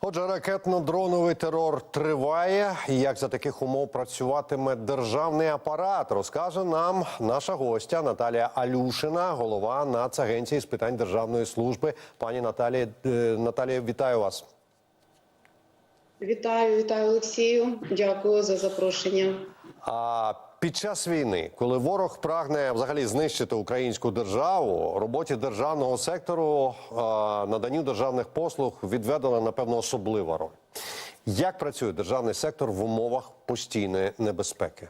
Отже, ракетно-дроновий терор триває. Як за таких умов працюватиме державний апарат, розкаже нам наша гостя Наталія Алюшина, голова Нацагенції з питань державної служби. Пані Наталія, е, Наталія, вітаю вас. Вітаю, вітаю Олексію. Дякую за запрошення. А під час війни, коли ворог прагне взагалі знищити українську державу, роботі державного сектору, е, наданню державних послуг відведена напевно особлива роль. Як працює державний сектор в умовах постійної небезпеки?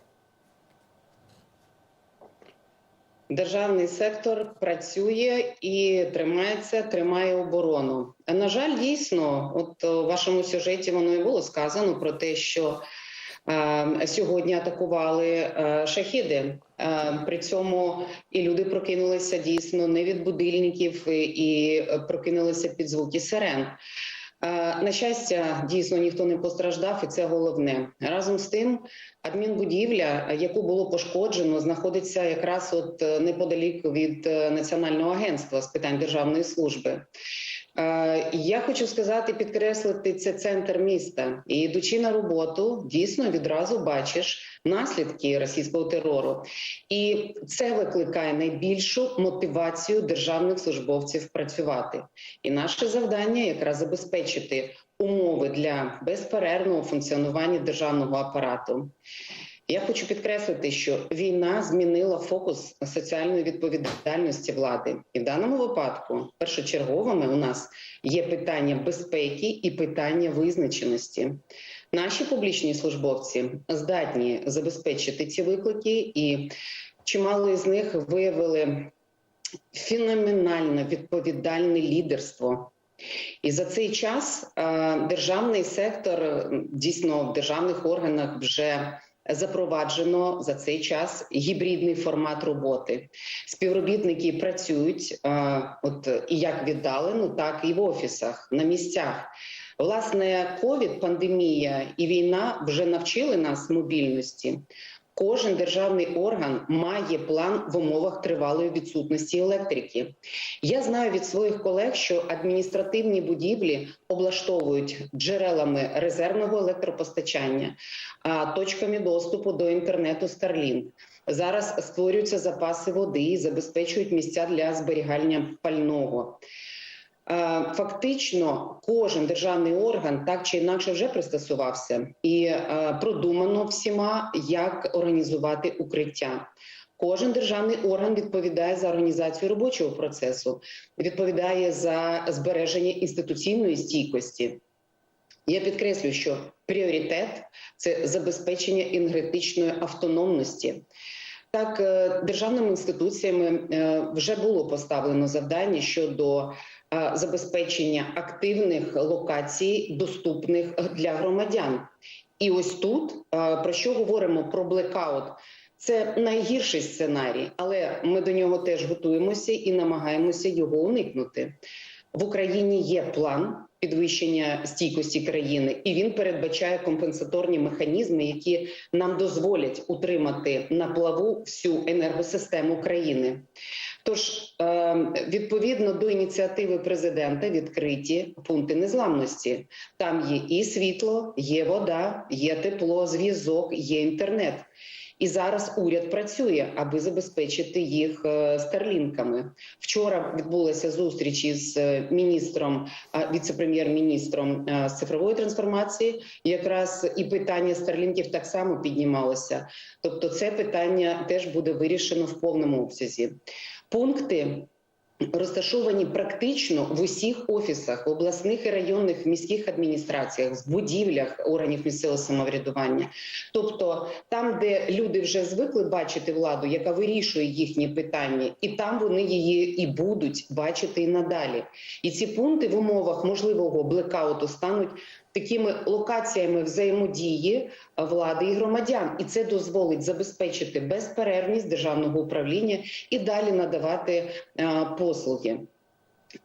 Державний сектор працює і тримається, тримає оборону. На жаль, дійсно, от у вашому сюжеті воно і було сказано про те, що е, сьогодні атакували е, шахіди. Е, при цьому і люди прокинулися дійсно не від будильників і, і прокинулися під звуки сирен. Е, На щастя, дійсно ніхто не постраждав, і це головне. Разом з тим, адмінбудівля, яку було пошкоджено, знаходиться якраз от е, неподалік від е, Національного агентства з питань державної служби. Е, Я хочу сказати, підкреслити це центр міста. І йдучи на роботу, дійсно відразу бачиш наслідки російського терору, і це викликає найбільшу мотивацію державних службовців працювати. І наше завдання якраз забезпечити умови для безперервного функціонування державного апарату. Я хочу підкреслити, що війна змінила фокус соціальної відповідальності влади, і в даному випадку першочерговими у нас є питання безпеки і питання визначеності. Наші публічні службовці здатні забезпечити ці виклики, і чимало із них виявили феноменальне відповідальне лідерство. І за цей час е, державний сектор дійсно в державних органах вже запроваджено за цей час гібридний формат роботи. Співробітники працюють е, от і як віддалено, так і в офісах на місцях. Власне, ковід, пандемія і війна вже навчили нас мобільності. Кожен державний орган має план в умовах тривалої відсутності електрики. Я знаю від своїх колег, що адміністративні будівлі облаштовують джерелами резервного електропостачання, точками доступу до інтернету Starlink. Зараз створюються запаси води і забезпечують місця для зберігання пального. Е, Фактично, кожен державний орган так чи інакше вже пристосувався і е, продумано всіма, як організувати укриття. Кожен державний орган відповідає за організацію робочого процесу, відповідає за збереження інституційної стійкості. Я підкреслю, що пріоритет це забезпечення енергетичної автономності. Так, е, державними інституціями вже було поставлено завдання щодо забезпечення активних локацій, доступних для громадян. І ось тут е, про що говоримо про блекаут. Це найгірший сценарій, але ми до нього теж готуємося і намагаємося його уникнути. В Україні є план підвищення стійкості країни, і він передбачає компенсаторні механізми, які нам дозволять утримати на плаву всю енергосистему країни. Тож, е, відповідно до ініціативи президента, відкриті пункти незламності. Там є і світло, є вода, є тепло, зв'язок, є інтернет. І зараз уряд працює, аби забезпечити їх е, старлінками. Вчора відбулася зустріч із е, міністром, віце-прем'єр-міністром е, з цифрової трансформації. Якраз і питання старлінків так само піднімалося. Тобто, це питання теж буде вирішено в повному обсязі. Пункти розташовані практично в усіх офісах, обласних і районних міських адміністраціях, в будівлях органів місцевого самоврядування. Тобто, там, де люди вже звикли бачити владу, яка вирішує їхні питання, і там вони її і будуть бачити і надалі. І ці пункти в умовах можливого блекауту стануть такими локаціями взаємодії влади і громадян, і це дозволить забезпечити безперервність державного управління і далі надавати е, послуги.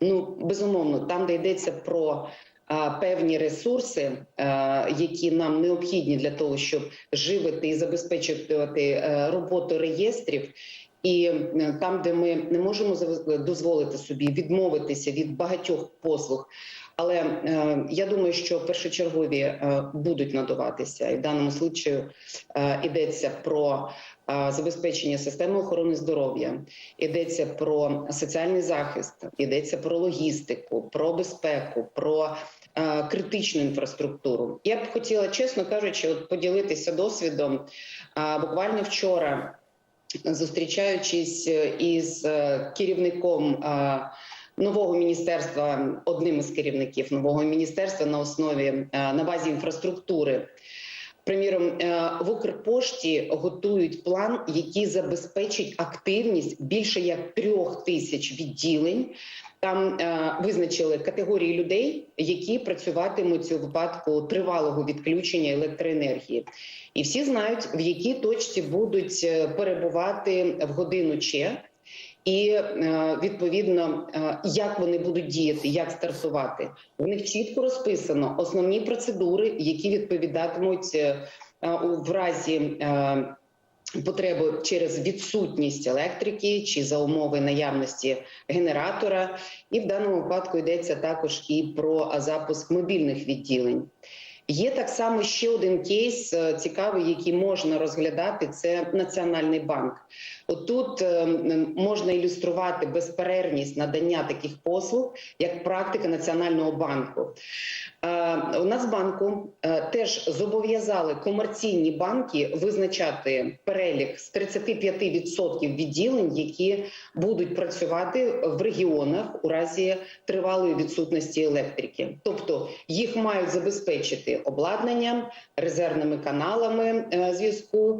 Ну безумовно, там де йдеться про е, певні ресурси, е, які нам необхідні для того, щоб живити і забезпечувати е, роботу реєстрів. І е, там, де ми не можемо дозволити собі відмовитися від багатьох послуг, Але е, я думаю, що першочергові е, будуть надаватися, і в даному случаю е, йдеться про забезпечення системи охорони здоров'я, йдеться про соціальний захист, йдеться про логістику, про безпеку, про критичну інфраструктуру. Я б хотіла, чесно кажучи, от поділитися досвідом. Буквально вчора, зустрічаючись із керівником нового міністерства, одним із керівників нового міністерства на основі е, на базі інфраструктури. Приміром, е, в Укрпошті готують план, який забезпечить активність більше як трьох тисяч відділень. Там е, визначили категорії людей, які працюватимуть у випадку тривалого відключення електроенергії, і всі знають, в якій точці будуть перебувати в годину Че. І е, відповідно, е, як вони будуть діяти, як стартувати. В них чітко розписано основні процедури, які відповідатимуть е, в разі потреби через відсутність електрики чи за умови наявності генератора. І в даному випадку йдеться також і про запуск мобільних відділень. Є так само ще один кейс е, цікавий, який можна розглядати. Це Національний банк. Отут е, можна ілюструвати безперервність надання таких послуг як практика Національного банку. Е, У Нацбанку е, теж зобов'язали комерційні банки визначати перелік з 35% відділень, які будуть працювати в регіонах у разі тривалої відсутності електрики. Тобто їх мають забезпечити обладнанням, резервними каналами е, зв'язку.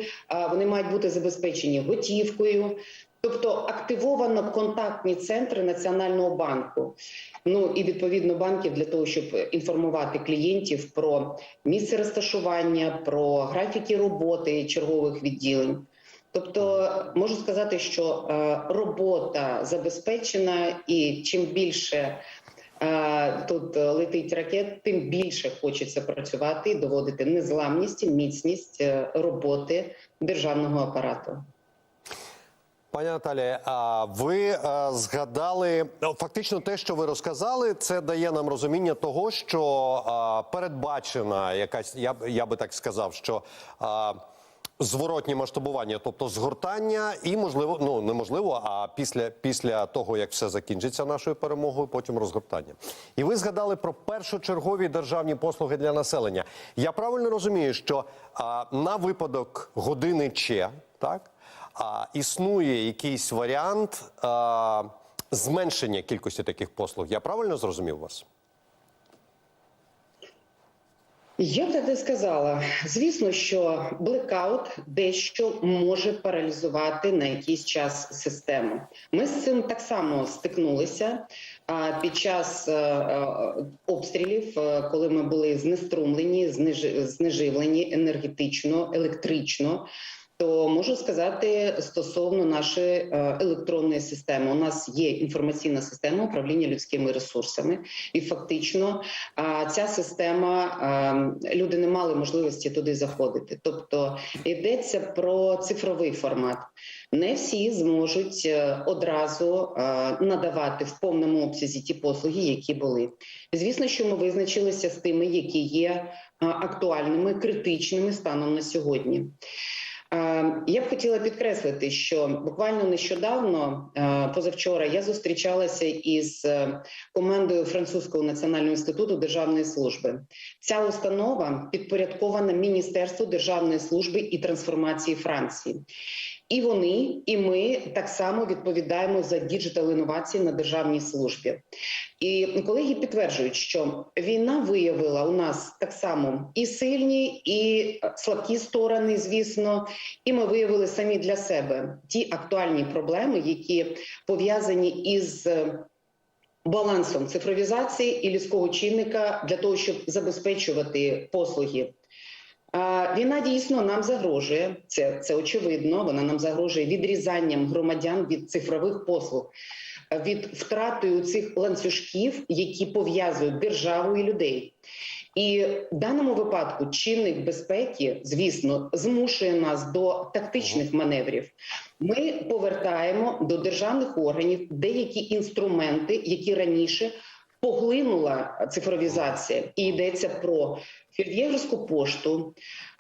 Вони мають бути забезпечені готівкою. Тобто активовано контактні центри Національного банку. Ну і відповідно банків для того, щоб інформувати клієнтів про місце розташування, про графіки роботи чергових відділень. Тобто можу сказати, що е, робота забезпечена, і чим більше е, тут летить ракет, тим більше хочеться працювати і доводити незламність, і міцність е, роботи державного апарату. Пані Наталі, а ви е, згадали ну, фактично те, що ви розказали, це дає нам розуміння того, що е, передбачена якась, я, я би так сказав, що е, зворотні масштабування, тобто згортання, і можливо, ну неможливо, а після, після того, як все закінчиться нашою перемогою, потім розгортання. І ви згадали про першочергові державні послуги для населення. Я правильно розумію, що е, на випадок години Че, так? А, існує якийсь варіант а, зменшення кількості таких послуг. Я правильно зрозумів вас? Я не сказала. Звісно, що блекаут дещо може паралізувати на якийсь час систему. Ми з цим так само стикнулися під час е, е, обстрілів, е, коли ми були знеструмлені, знеживлені енергетично, електрично. То можу сказати стосовно нашої е, електронної системи. У нас є інформаційна система управління людськими ресурсами, і фактично ця система е, люди не мали можливості туди заходити. Тобто йдеться про цифровий формат. Не всі зможуть е, одразу е, надавати в повному обсязі ті послуги, які були. Звісно, що ми визначилися з тими, які є е, актуальними, критичними станом на сьогодні. Е, Я б хотіла підкреслити, що буквально нещодавно, е, позавчора, я зустрічалася із е, командою Французького національного інституту державної служби. Ця установа підпорядкована Міністерству державної служби і трансформації Франції. І вони, і ми так само відповідаємо за діджитал інновації на державній службі. І колеги підтверджують, що війна виявила у нас так само і сильні, і слабкі сторони, звісно, і ми виявили самі для себе ті актуальні проблеми, які пов'язані із е, балансом цифровізації і людського чинника для того, щоб забезпечувати послуги. Війна дійсно нам загрожує, це, це очевидно. Вона нам загрожує відрізанням громадян від цифрових послуг, від втратою цих ланцюжків, які пов'язують державу і людей. І в даному випадку чинник безпеки, звісно, змушує нас до тактичних маневрів. Ми повертаємо до державних органів деякі інструменти, які раніше поглинула цифровізація, і йдеться про фільєвську пошту,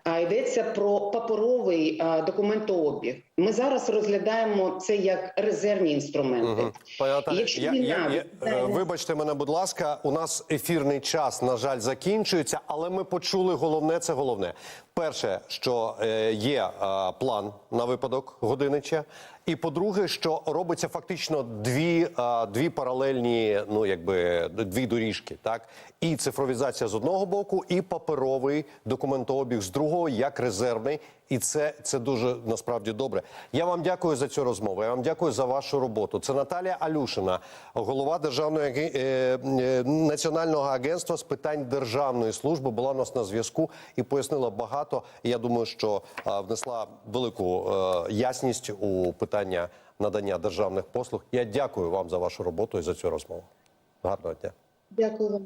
а йдеться про паперовий документообіг. Ми зараз розглядаємо це як резервні інструменти. Мгм. Пані Наталі, Якщо я, війна я, я, е, вибачте мене, будь ласка, у нас ефірний час, на жаль, закінчується, але ми почули головне. Це головне. Перше, що е, є е, план на випадок Годинича. І по-друге, що робиться фактично дві, е, дві паралельні, ну якби дві доріжки, так і цифровізація з одного боку, і паперовий документообіг з другого, як резервний. І це, це дуже насправді добре. Я вам дякую за цю розмову. Я вам дякую за вашу роботу. Це Наталія Алюшина, голова державної е, е, національного агентства з питань державної служби. Була у нас на зв'язку і пояснила багато. Я думаю, що е, внесла велику е, ясність у питання надання державних послуг. Я дякую вам за вашу роботу і за цю розмову. Гарного дня. Дякую вам.